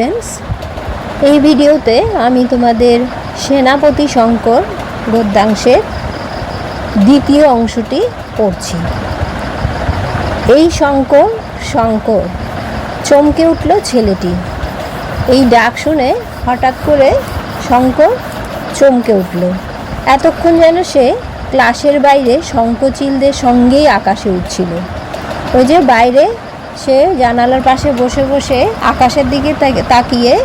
Students এই ভিডিওতে আমি তোমাদের সেনাপতি শঙ্কর গদ্যাংশের দ্বিতীয় অংশটি পড়ছি। এই শঙ্কর শঙ্কর, চমকে উঠল ছেলেটি। এই ডাক শুনে হঠাৎ করে শঙ্কর চমকে উঠল। এতক্ষণ যেন সে ক্লাসের বাইরে শঙ্কচিলদের সঙ্গেই আকাশে উঠছিল। ওই যে বাইরে সে জানালার পাশে বসে বসে আকাশের দিকে তাক- তাকিয়ে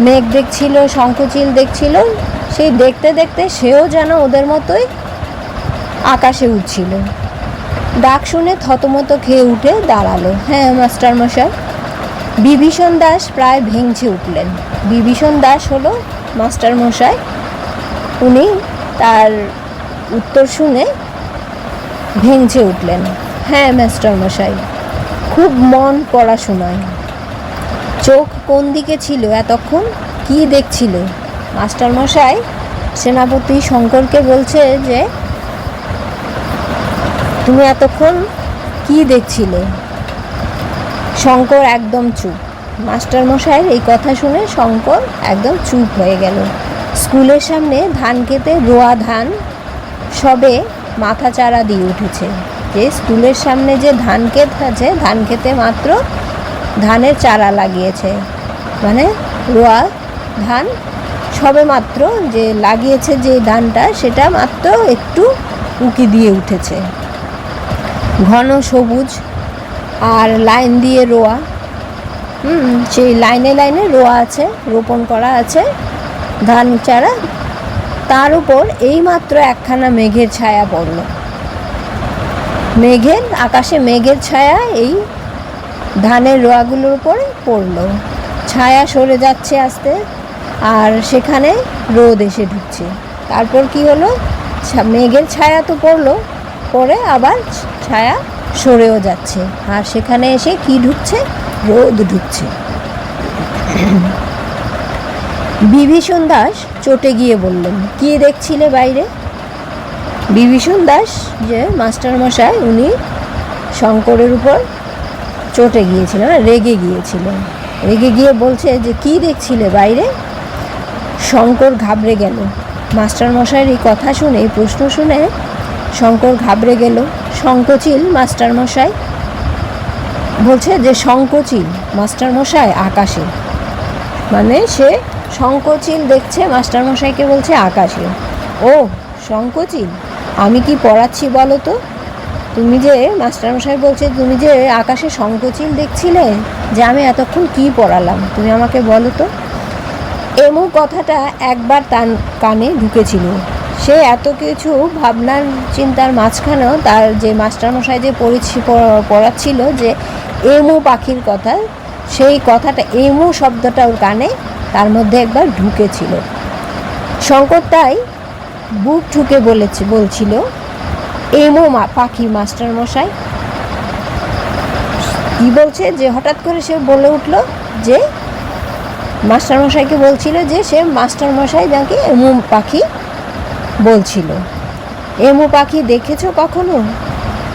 মেঘ দেখছিল শঙ্খচিল দেখছিল। সেই দেখতে দেখতে সেও যেন ওদের মতোই আকাশে উঠছিল ডাক শুনে থতমত খেয়ে উঠে দাঁড়াল। হ্যাঁ মাস্টার মশাই। বিভীষণ দাস প্রায় ভেঙচে উঠলেন। বিভীষণ দাস হলো মাস্টার মশাই। উনি তার উত্তর শুনে ভেঙচে উঠলেন। হ্যাঁ মাস্টার মশাই। খুব মন পড়াশোনায় চোখ কোন দিকে ছিল এতক্ষণ? কি দেখছিল? মাস্টারমশাই, সেনাপতি শঙ্করকে বলছে যে, তুমি এতক্ষণ কি দেখছিলে? শঙ্কর একদম চুপ। মাস্টারমশাইয়ের এই কথা শুনে শঙ্কর একদম চুপ হয়ে গেল। স্কুলের সামনে ধান খেতে রোয়া ধান সবে মাথা চারা দিয়ে উঠেছে। যে স্কুলের সামনে যে ধান ক্ষেত আছে, ধান খেতে মাত্র ধানের চারা লাগিয়েছে। মানে রোয়া ধান সবে মাত্র যে লাগিয়েছে যে ধানটা, সেটা মাত্র একটু উকি দিয়ে উঠেছে। ঘন সবুজ আর লাইন দিয়ে রোয়া। হুম, সেই লাইনে লাইনে রোয়া আছে, রোপণ করা আছে ধান চারা। তার উপর এইমাত্র একখানা মেঘের ছায়া পড়ল। মেঘের, আকাশে মেঘের ছায়া এই ধানের রোয়াগুলোর উপরে পড়ল। ছায়া সরে যাচ্ছে আস্তে, আর সেখানে রোদ এসে ঢুকছে। তারপর কি হলো? মেঘের ছায়া তো পড়ল, পরে আবার ছায়া সরেও যাচ্ছে। আর সেখানে এসে কি ঢুকছে? রোদ ঢুকছে। বিভীষণ দাস চটে গিয়ে বললেন, কি দেখছিলে বাইরে? বিভীষণ দাস যে মাস্টার মশাই, উনি শঙ্করের উপর চটে গিয়েছিলেন রেগে গিয়েছিলেন। রেগে গিয়ে বলছে যে, কি দেখছিলে বাইরে? শঙ্কর ঘাবড়ে গেল। মাস্টার মশাইয়ের এই কথা শুনে, এই প্রশ্ন শুনে শঙ্কর ঘাবড়ে গেল। শঙ্কচিল, মাস্টার মশাই, বলছে যে, শঙ্কচিল, মাস্টার মশাই, আকাশে। মানে সে শঙ্কচিল দেখছে, মাস্টার মশাইকে বলছে আকাশে। ও, শঙ্কচিল? আমি কি পড়াচ্ছি বলো তো? তুমি যে মাস্টারমশাই বলছে, তুমি যে আকাশে শঙ্কচিল দেখছিলে যে আমি এতক্ষণ কি পড়ালাম? তুমি আমাকে বলো তো। এমন কথাটা একবার তার কানে ঢুকেছিল। সে এত কিছু ভাবনার চিন্তার মাঝখানেও তার যে মাস্টারমশাই যে পড়েছি পড়া- পড়াচ্ছিল যে এমু পাখির কথা, সেই কথাটা এমু শব্দটা ওর কানে তার মধ্যে একবার ঢুকেছিল। শঙ্কর তাই বুক ঠুকে বলেছে, বলছিল, এমো মা, পাখি মাস্টার মশাই। কি বলছে? যে হঠাৎ করে সে বলে উঠল যে, মাস্টার মশাইকে বলছিল যে সে মাস্টার মশাই যাকে এমু পাখি বলছিল। এমু পাখি দেখেছ কখনো?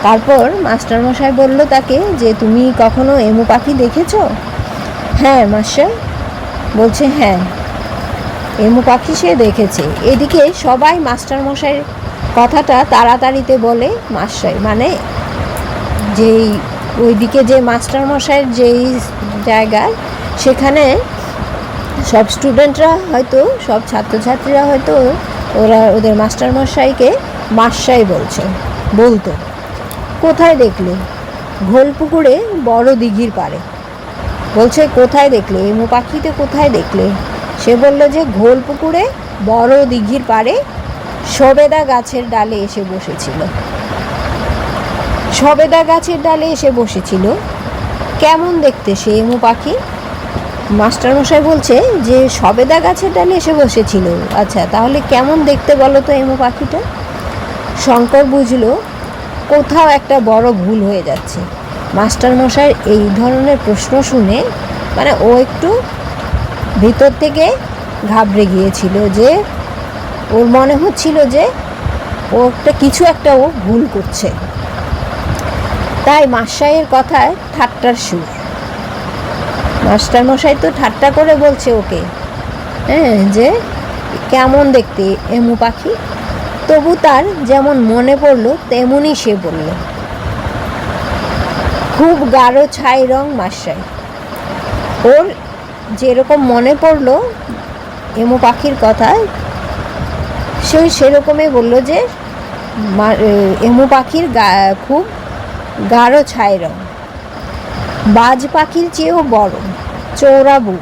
তারপর মাস্টার মশাই বলল তাকে যে, তুমি কখনো এমু পাখি দেখেছ? হ্যাঁ মাস্টার। বলছে হ্যাঁ। এমু পাখি সে দেখেছে। এদিকে সবাই মাস্টার মশাইয়ের কথাটা তাড়াতাড়িতে বলে, মাস্টার মানে যেই ওইদিকে যে মাস্টার মশাইয়ের যেই জায়গায় সেখানে সব স্টুডেন্টরা হয়তো, সব ছাত্রছাত্রীরা হয়তো ওরা ওদের মাস্টার মশাইকে মাস্টাই বলছে, বলতো। কোথায় দেখলে? ঘোলপুকুরে বড় দিঘির পাড়ে। বলছে, কোথায় দেখলে? এমু পাখিতে কোথায় দেখলে? সে বলল যে ঘোল পুকুরে বড় দিঘির পাড়ে সবেদা গাছের ডালে এসে বসেছিল। সবেদা গাছের ডালে এসে বসেছিল। কেমন দেখতে সে এমু পাখি? মাস্টারমশাই বলছে যে সবেদা গাছের ডালে এসে বসেছিল। আচ্ছা তাহলে কেমন দেখতে বলো তো এমু পাখিটা? শঙ্কর বুঝলো, কোথাও একটা বড় ভুল হয়ে যাচ্ছে। মাস্টারমশাইয়ের এই ধরনের প্রশ্ন শুনে মানে ও একটু ভিতর থেকে ঘাবড়ে গিয়েছিল যে ওর মনে হচ্ছিল যে ও একটা কিছু একটা ও ভুল করছে। তাই মাসাইয়ের কথায় ঠাট্টার সুর। মাস্টারমশাই তো ঠাট্টা করে বলছে ওকে হ্যাঁ যে কেমন দেখতে এমু পাখি? তবু তার যেমন মনে পড়ল তেমনই সে বলল, খুব গাঢ় ছাই রং মাসাই ওর যেরকম মনে পড়ল এমু পাখির কথায়, সে সেরকমই বলল যে, মা- এমু পাখির গা, খুব গাঢ় ছাই রং। বাজ পাখির চেয়েও বড় চৌড়া বুক।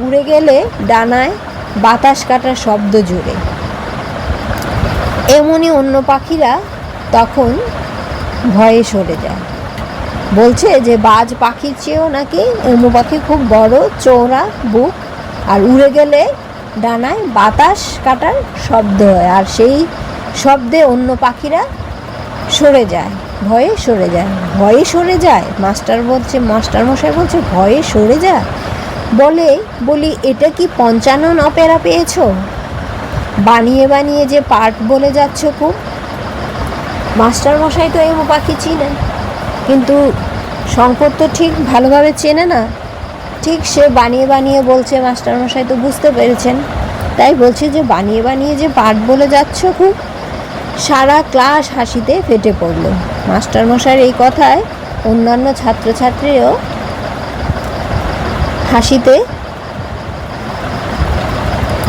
উড়ে গেলে ডানায় বাতাস কাটার শব্দ জুড়ে এমনই অন্য পাখিরা তখন ভয়ে সরে যায়। বলছে যে বাজ পাখির চেয়েও নাকি এমু পাখি খুব বড় চৌড়া বুক, আর উড়ে গেলে ডানায় বাতাস কাটার শব্দ হয়। আর সেই শব্দে অন্য পাখিরা সরে যায়, ভয়ে সরে যায়। ভয়ে সরে যায়? মাস্টার বলছে, মাস্টার মশাই বলছে, ভয়ে সরে যায়? বলে, বলি, এটা কি পঞ্চানন অপেরা পেয়েছ? বানিয়ে বানিয়ে যে পার্ট বলে যাচ্ছ খুব। মাস্টার মশাই তো এমো পাখি চিনেন। কিন্তু শঙ্কর তো ঠিক ভালোভাবে চেনে না। ঠিক সে বানিয়ে বানিয়ে বলছে, মাস্টারমশাই তো বুঝতে পেরেছেন। তাই বলছে যে, বানিয়ে বানিয়ে যে পাঠ বলে যাচ্ছ খুব। সারা ক্লাস হাসিতে ফেটে পড়ল। মাস্টার মশাইয়ের এই কথায় অন্যান্য ছাত্রছাত্রীও হাসিতে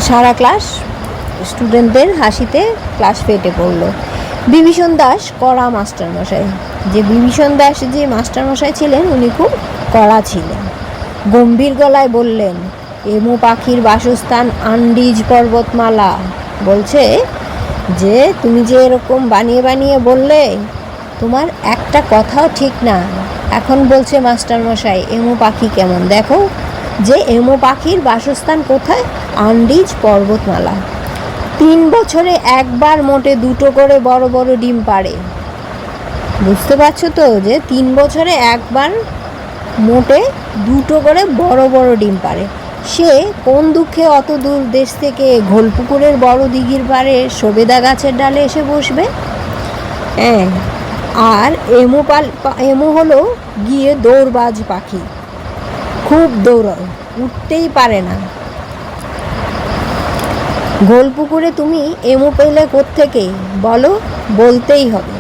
সারা ক্লাস স্টুডেন্টদের হাসিতে ক্লাস ফেটে পড়ল। বিভীষণ দাস কড়া মাস্টারমশাই। যে বিভীষণ দাস যে মাস্টারমশাই ছিলেন, উনি খুব কড়া ছিলেন। গম্ভীর গলায় বললেন, এমু পাখির বাসস্থান আন্ডিজ পর্বতমালা। বলছে, যে তুমি যে এরকম বানিয়ে বানিয়ে বললে, তোমার একটা কথাও ঠিক না। এখন বলছে মাস্টারমশাই, এমু পাখি কেমন? দেখো, যে এমু পাখির বাসস্থান কোথায়? আন্ডিজ পর্বতমালা। তিন বছরে একবার মোটে দুটো করে বড় বড় ডিম পাড়ে। বুঝতে পারছ তো যে তিন বছরে একবার মোটে দুটো করে বড় বড় ডিম পাড়ে। সে কোন দুঃখে অত দূর দেশ থেকে ঘোলপুকুরের বড় দিঘির পাড়ে সবেদা গাছের ডালে এসে বসবে? হ্যাঁ আর এমু পাল, এমু হলো গিয়ে দৌড়বাজ পাখি। খুব দৌড়য় উঠতেই পারে না। গোলপুকুরে তুমি এমু পেলে থেকে বলো, বলতেই হবে।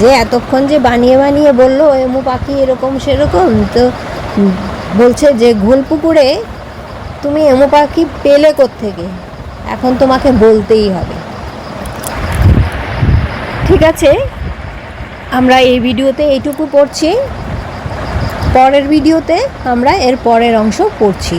যে এতক্ষণ যে বানিয়ে বানিয়ে বলল, এমু পাখি এরকম সেরকম? তো বলছে যে, গোলপুকুরে তুমি এমু পাখি পেলে থেকে এখন তোমাকে বলতেই হবে। ঠিক আছে, আমরা এই ভিডিওতে এইটুকু পড়ছি। পরের ভিডিওতে আমরা এর পরের অংশ পড়ছি।